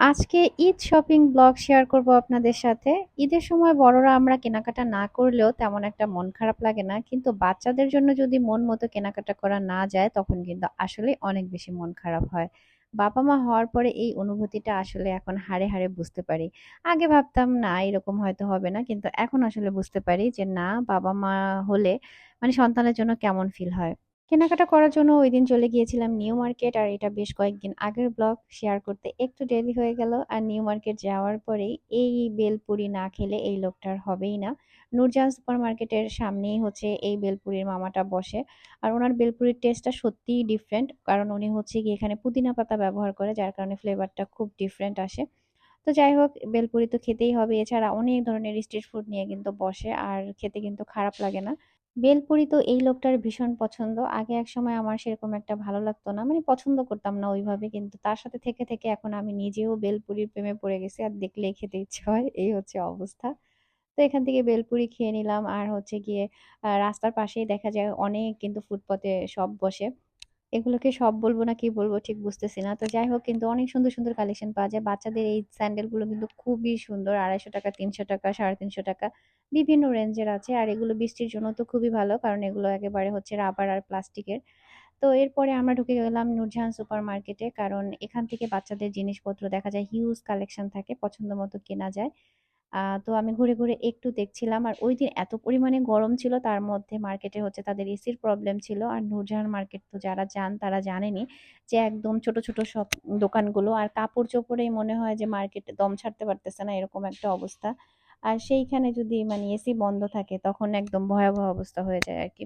আজকে Eid shopping blog share করব আপনাদের সাথে। ঈদের সময় বড়রা আমরা কেনাকাটা না করলেও তেমন একটা মন খারাপ লাগে না, কিন্তু বাচ্চাদের জন্য যদি মন মতো কেনাকাটা করা না যায়, তখন কিন্তু আসলে অনেক বেশি মন খারাপ হয়। বাবা মা হওয়ার পরে এই অনুভূতিটা আসলে এখন হাড়ে হাড়ে বুঝতে পারি। আগে ভাবতাম, না, এরকম হয়তো হবে না। কিন্তু এখন আসলে বুঝতে পারি যে, না বাবা মা হলে মানে সন্তানের জন্য কেমন ফিল হয়। কেনাকাটা করার জন্য ওইদিন চলে গিয়েছিলাম নিউ মার্কেট, আর এটা বেশ কয়েকদিন আগের ব্লগ শেয়ার করতে একটু দেরি হয়ে গেল। আর নিউ মার্কেট যাওয়ার পরেই এই বেলপুরি না খেলে এই লোকটার হবেই না। নূরজাহান সুপার মার্কেটের সামনেই হচ্ছে এই বেলপুরির মামাটা বসে। আর ওনার বেলপুরির টেস্টটা সত্যিই ডিফারেন্ট কারণ উনি হচ্ছে গিয়ে এখানে পুদিনা পাতা ব্যবহার করে, যার কারণে ফ্লেভারটা খুব ডিফারেন্ট আসে। তো যাই হোক, বেলপুরি তো খেতেই হবে। এছাড়া অনেক ধরনের স্ট্রিট ফুড নিয়ে কিন্তু বসে, আর খেতে কিন্তু খারাপ লাগে না। বেলপুরি তো এই লোকটার ভীষণ পছন্দ। আগে এক সময় আমার সেরকম একটা ভালো লাগতো না। মানে পছন্দ করতাম না ওইভাবে, কিন্তু তার সাথে থেকে থেকে এখন আমি নিজেও বেলপুরির প্রেমে পড়ে গেছি আর দেখলেই খেতে ইচ্ছে হয়। এই হচ্ছে অবস্থা। তো এখান থেকে বেলপুরি খেয়ে নিলাম আর হচ্ছে গিয়ে রাস্তার পাশেই দেখা যায় অনেক কিন্তু ফুটপাতে সব বসে। এগুলোকে সব বলব না কি বলব ঠিক বুঝতেছি না। তো যাই হোক কিন্তু অনেক সুন্দর সুন্দর কালেকশন পাওয়া যায়। বাচ্চাদের এই স্যান্ডেলগুলো কিন্তু খুবই সুন্দর। আড়াইশো টাকা, তিনশো টাকা, সাড়ে তিনশো টাকা। বিভিন্ন রেঞ্জের আছে। আর এগুলো বৃষ্টির জন্য তো খুবই ভালো, কারণ এগুলো একেবারে হচ্ছে রাবার আর প্লাস্টিকের তো এরপরে আমরা ঢুকে গেলাম নূরজাহান সুপার মার্কেটে কারণ এখান থেকে বাচ্চাদের জিনিসপত্র দেখা যায় হিউজ কালেকশন থাকে, পছন্দ মতো কেনা যায়। তো আমি ঘুরে ঘুরে একটু দেখছিলাম, আর ওই দিন এত পরিমাণে গরম ছিল, তার মধ্যে মার্কেটে হচ্ছে তাদের এসির প্রবলেম ছিল। আর নূরজাহান মার্কেট তো যারা যান, তারা জানেনি যে একদম ছোট ছোট সব দোকানগুলো, আর কাপড় চোপড়েই মনে হয় যে মার্কেটে দম ছাড়তে পারতেছে না, এরকম একটা অবস্থা। আর সেইখানে যদি মানে এসি বন্ধ থাকে, তখন একদম ভয়াবহ অবস্থা হয়ে যায় আর কি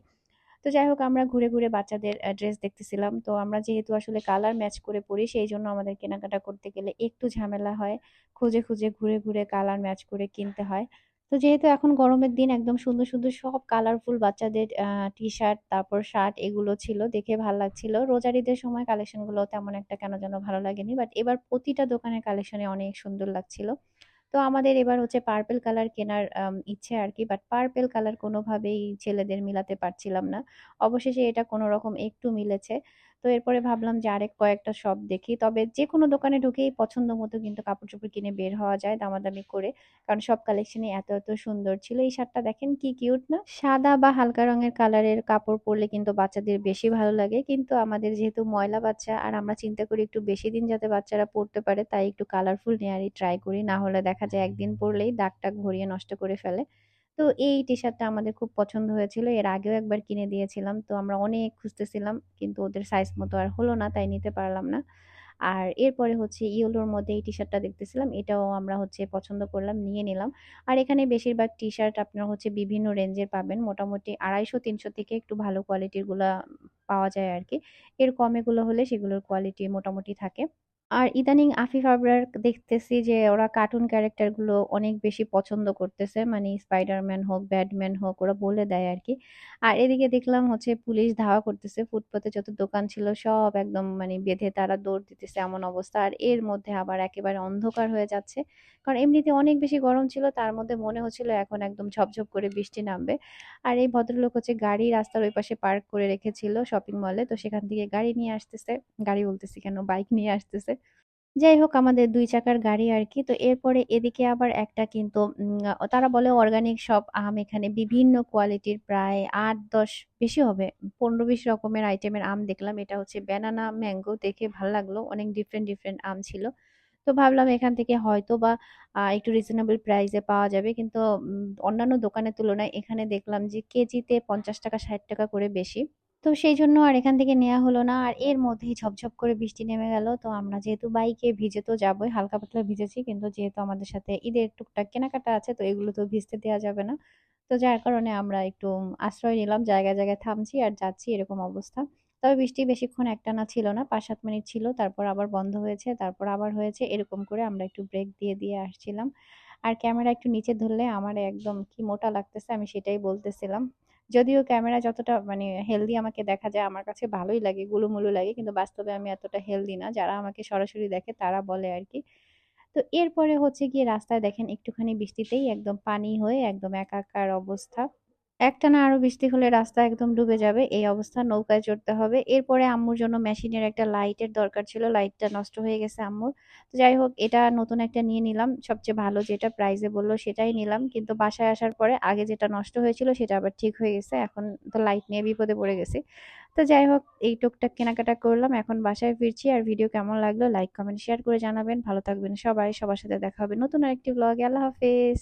তো যাই হোক, আমরা ঘুরে ঘুরে বাচ্চাদের ড্রেস দেখতেছিলাম। তো আমরা যেহেতু আসলে কালার ম্যাচ করে পড়ি, সেই জন্য আমাদের কেনাকাটা করতে গেলে একটু ঝামেলা হয়। খুঁজে খুঁজে ঘুরে ঘুরে কালার ম্যাচ করে কিনতে হয়। তো যেহেতু এখন গরমের দিন, একদম সুন্দর সুন্দর সব কালারফুল বাচ্চাদের টি শার্ট তারপর শার্ট এগুলো ছিল, দেখে ভালো লাগছিল। রোজার ঈদের সময় কালেকশনগুলো তেমন একটা কেন যেন ভালো লাগেনি বাট এবার প্রতিটা দোকানের কালেকশনে অনেক সুন্দর লাগছিল। তো আমাদের এবার হচ্ছে পার্পেল কালার কেনার ইচ্ছে আর কি বাট পার্পেল কালার কোনোভাবেই ছেলেদের মিলাতে পারছিলাম না। অবশেষে এটা কোনো রকম একটু মিলেছে। তো এরপরে ভাবলাম যে আরেক কয়েকটা শপ দেখি। তবে যে কোনো দোকানে ঢুকেই পছন্দ মতো কিন্তু কাপড় চোপড় কিনে বের হওয়া যায় দামাদামি করে। কারণ সব কালেকশনই এত এত সুন্দর ছিল। এই শার্টটা দেখেন কি কিউট না? সাদা বা হালকা রঙের কালারের কাপড় পরলে কিন্তু বাচ্চাদের বেশি ভালো লাগে। কিন্তু আমাদের যেহেতু ময়লা বাচ্চা, আর আমরা চিন্তা করি একটু বেশি দিন যাতে বাচ্চারা পরতে পারে, তাই একটু কালারফুল নেয়ারই ট্রাই করি। না হলে দেখা যায় একদিন পরলেই দাগ টাগ ভরিয়ে নষ্ট করে ফেলে। তো এই টি শার্টটা আমাদের খুব পছন্দ হয়েছিল। এর আগেও একবার কিনে দিয়েছিলাম। তো আমরা অনেক খুঁজতেছিলাম, কিন্তু ওদের সাইজ মতো আর হলো না, তাই নিতে পারলাম না। আর এরপরে হচ্ছে ইয়েলোর মধ্যে এই টি শার্টটা দেখতেছিলাম, এটাও আমরা হচ্ছে পছন্দ করলাম, নিয়ে নিলাম। আর এখানে বেশিরভাগ টি শার্ট আপনারা হচ্ছে বিভিন্ন রেঞ্জের পাবেন। মোটামুটি আড়াইশো, তিনশো থেকে একটু ভালো কোয়ালিটিরগুলা পাওয়া যায় আর কি। এর কমেগুলো হলে সেগুলোর কোয়ালিটি মোটামুটি থাকে। আর ইদানিং আফিফ আবরার দেখতেছি যে ওরা কার্টুন ক্যারেক্টারগুলো অনেক বেশি পছন্দ করতেছে। মানে স্পাইডারম্যান হোক ব্যাটম্যান হোক, ওরা বলে দেয় আর কি আর এদিকে দেখলাম হচ্ছে পুলিশ ধাওয়া করতেছে। ফুটপাতে যত দোকান ছিল সব একদম মানে বেঁধে তারা দৌড় দিতেছে এমন অবস্থা। আর এর মধ্যে আবার একেবারে অন্ধকার হয়ে যাচ্ছে। কারণ এমনিতে অনেক বেশি গরম ছিল, তার মধ্যে মনে হচ্ছিল এখন একদম ঝপঝপ করে বৃষ্টি নামবে। আর এই ভদ্রলোক হচ্ছে গাড়ি রাস্তার ওই পাশে পার্ক করে রেখেছিল শপিং মলে তো সেখান থেকে গাড়ি নিয়ে আসতেছে। গাড়ি বলতেছি কেন? বাইক নিয়ে আসতেছে। যাই হোক আমাদের দুই চাকার গাড়ি আর কি তো এরপরে এদিকে আবার একটা কিন্তু তারা বলে অর্গানিক সব আম এখানে বিভিন্ন কোয়ালিটির প্রায় আট দশ বেশি হবে ১৫-২০ রকমের আইটেমের আম দেখলাম। এটা হচ্ছে ব্যানানা ম্যাঙ্গো দেখে ভালো লাগল। অনেক ডিফারেন্ট, ডিফারেন্ট আম ছিল। তো ভাবলাম এখান থেকে হয়তো বা একটু রিজনেবল প্রাইসে পাওয়া যাবে। কিন্তু অন্যান্য দোকানের তুলনায় এখানে দেখলাম যে কেজিতে ৳৫০ ৳৬০ করে বেশি। তো সেই জন্য আর এখান থেকে নেওয়া হলো না। আর এর মধ্যেই ঝপঝপ করে বৃষ্টি নেমে গেল। তো আমরা যেহেতু বাইকে ভিজে তো যাবোই, হালকা পাতলা ভিজেছি। কিন্তু যেহেতু আমাদের সাথে ঈদের টুকটাক কেনাকাটা আছে তো এগুলো তো ভিজতে দেওয়া যাবে না। তো যার কারণে আমরা একটু আশ্রয় নিলাম। জায়গায়, জায়গায় থামছি আর যাচ্ছি এরকম অবস্থা। তবে বৃষ্টি বেশিক্ষণ একটানা ছিল না। ৫-৭ মিনিট ছিল। তারপর আবার বন্ধ হয়েছে। তারপর আবার হয়েছে। এরকম করে আমরা একটু ব্রেক দিয়ে, দিয়ে আসছিলাম। আর ক্যামেরা একটু নিচে ধরলে আমার একদম কি মোটা লাগতেছে আমি সেটাই বলতেছিলাম। যদিও ক্যামেরা যতটা মানে হেলদি আমাকে দেখা যায় আমার কাছে ভালোই লাগে, গুলুমুলু লাগে। কিন্তু বাস্তবে আমি এতটা হেলদি না। যারা আমাকে সরাসরি দেখে তারা বলে আর কি তো এরপরে হচ্ছে গিয়ে রাস্তায় দেখেন একটুখানি বৃষ্টিতেই একদম পানি হয়ে একদম একাকার অবস্থা। একটানা আরও বৃষ্টি হলে রাস্তা একদম ডুবে যাবে, এই অবস্থা, নৌকায় চড়তে হবে। এরপরে আম্মুর জন্য মেশিনের একটা লাইটের দরকার ছিল, লাইটটা নষ্ট হয়ে গেছে আম্মুর। তো যাই হোক, এটা নতুন একটা নিয়ে নিলাম, সবচেয়ে ভালো যেটা প্রাইজে বলল সেটাই নিলাম। কিন্তু বাসায় আসার পরে আগে যেটা নষ্ট হয়েছিল সেটা আবার ঠিক হয়ে গেছে, এখন তো লাইট নিয়ে বিপদে পড়ে গেছি। তো যাই হোক, এই টুকটাক কেনাকাটা করলাম, এখন বাসায় ফিরছি। আর ভিডিও কেমন লাগল, লাইক, কমেন্ট, শেয়ার করে জানাবেন। ভালো থাকবেন সবাই, সবার সাথে দেখা হবে নতুন আরেকটি ব্লগে আল্লাহ হাফেজ।